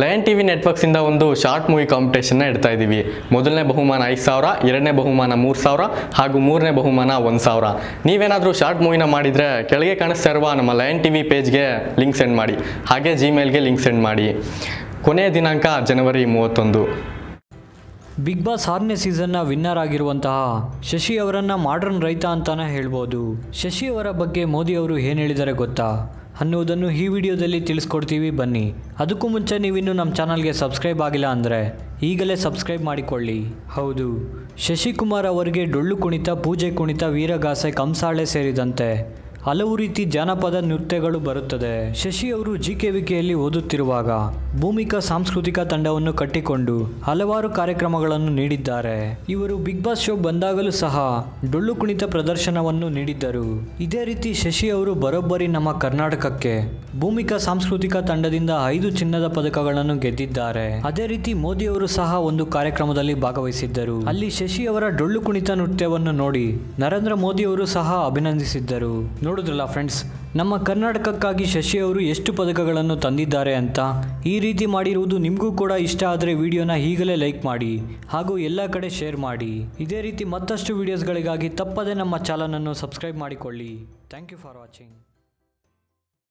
Lion TV networks ಇಂದ ಒಂದು short movie ಕಾಂಪಿಟೇಷನ್ನ ಇಡ್ತಾ ಇದ್ದೀವಿ ಮೊದಲನೇ ಬಹುಮಾನ ಐದು ಸಾವಿರ, ಎರಡನೇ ಬಹುಮಾನ ಮೂರು ಸಾವಿರ ಹಾಗೂ ಮೂರನೇ ಬಹುಮಾನ ಒಂದು ಸಾವಿರ. ನೀವೇನಾದರೂ ಶಾರ್ಟ್ ಮೂವಿನ ಮಾಡಿದರೆ ಕೆಳಗೆ ಕಾಣಿಸ್ತಾ ಇರುವ ನಮ್ಮ ಲಯನ್ ಟಿವಿ ಪೇಜ್ಗೆ ಲಿಂಕ್ ಸೆಂಡ್ ಮಾಡಿ. ಹಾಗೆ ಜಿಮೇಲ್ಗೆ ಲಿಂಕ್ ಸೆಂಡ್ ಮಾಡಿ. ಕೊನೆಯ ದಿನಾಂಕ ಜನವರಿ ಮೂವತ್ತೊಂದು. ಬಿಗ್ ಬಾಸ್ ಆರನೇ ಸೀಸನ್ನ ವಿನ್ನರ್ ಆಗಿರುವಂತಹ ಶಶಿ ಅವರನ್ನು ಮಾಡರ್ನ್ ರೈತ ಅಂತಾನೆ ಹೇಳ್ಬೋದು. ಶಶಿ ಅವರ ಬಗ್ಗೆ ಮೋದಿ ಅವರು ಏನು ಹೇಳಿದ್ದಾರೆ ಗೊತ್ತಾ? ಅನ್ನುವುದನ್ನು ಈ ವಿಡಿಯೋದಲ್ಲಿ ತಿಳಿಸ್ಕೊಡ್ತೀವಿ. ಬನ್ನಿ. ಅದಕ್ಕೂ ಮುಂಚೆ ನೀವಿನ್ನೂ ನಮ್ಮ ಚಾನಲ್ಗೆ ಸಬ್ಸ್ಕ್ರೈಬ್ ಆಗಿಲ್ಲ ಅಂದರೆ ಈಗಲೇ ಸಬ್ಸ್ಕ್ರೈಬ್ ಮಾಡಿಕೊಳ್ಳಿ. ಹೌದು. ಶಶಿಕುಮಾರ್ ಅವರಿಗೆ ಡೊಳ್ಳು ಕುಣಿತ, ಪೂಜೆ ಕುಣಿತ, ವೀರಗಾಸೆ, ಕಂಸಾಳೆ ಸೇರಿದಂತೆ ಹಲವು ರೀತಿ ಜಾನಪದ ನೃತ್ಯಗಳು ಬರುತ್ತದೆ. ಶಶಿ ಅವರು ಜಿ ಕೆ ವಿಕೆಯಲ್ಲಿ ಓದುತ್ತಿರುವಾಗ ಭೂಮಿಕಾ ಸಾಂಸ್ಕೃತಿಕ ತಂಡವನ್ನು ಕಟ್ಟಿಕೊಂಡು ಹಲವಾರು ಕಾರ್ಯಕ್ರಮಗಳನ್ನು ನೀಡಿದ್ದಾರೆ. ಇವರು ಬಿಗ್ ಬಾಸ್ ಶೋ ಬಂದಾಗಲೂ ಸಹ ಡೊಳ್ಳು ಕುಣಿತ ಪ್ರದರ್ಶನವನ್ನು ನೀಡಿದ್ದರು. ಇದೇ ರೀತಿ ಶಶಿ ಅವರು ಬರೋಬ್ಬರಿ ನಮ್ಮ ಕರ್ನಾಟಕಕ್ಕೆ ಭೂಮಿಕಾ ಸಾಂಸ್ಕೃತಿಕ ತಂಡದಿಂದ ಐದು ಚಿನ್ನದ ಪದಕಗಳನ್ನು ಗೆದ್ದಿದ್ದಾರೆ. ಅದೇ ರೀತಿ ಮೋದಿ ಅವರು ಸಹ ಒಂದು ಕಾರ್ಯಕ್ರಮದಲ್ಲಿ ಭಾಗವಹಿಸಿದ್ದರು. ಅಲ್ಲಿ ಶಶಿ ಅವರ ಡೊಳ್ಳು ಕುಣಿತ ನೃತ್ಯವನ್ನು ನೋಡಿ ನರೇಂದ್ರ ಮೋದಿ ಅವರು ಸಹ ಅಭಿನಂದಿಸಿದ್ದರು. ನೋಡಿದ್ರಲ್ಲ ಫ್ರೆಂಡ್ಸ್ ನಮ್ಮ ಕರ್ನಾಟಕಕ್ಕಾಗಿ ಶಶಿ ಅವರು ಎಷ್ಟು ಪದಕಗಳನ್ನು ತಂದಿದ್ದಾರೆ ಅಂತ? ಈ ರೀತಿ ಮಾಡಿರುವುದು ನಿಮಗೂ ಕೂಡ ಇಷ್ಟ ಆದರೆ ವಿಡಿಯೋನ ಈಗಲೇ ಲೈಕ್ ಮಾಡಿ, ಹಾಗೂ ಎಲ್ಲ ಕಡೆ ಶೇರ್ ಮಾಡಿ. ಇದೇ ರೀತಿ ಮತ್ತಷ್ಟು ವಿಡಿಯೋಸ್ಗಳಿಗಾಗಿ ತಪ್ಪದೇ ನಮ್ಮ ಚಾನಲನ್ನು ಸಬ್ಸ್ಕ್ರೈಬ್ ಮಾಡಿಕೊಳ್ಳಿ. Thank you for watching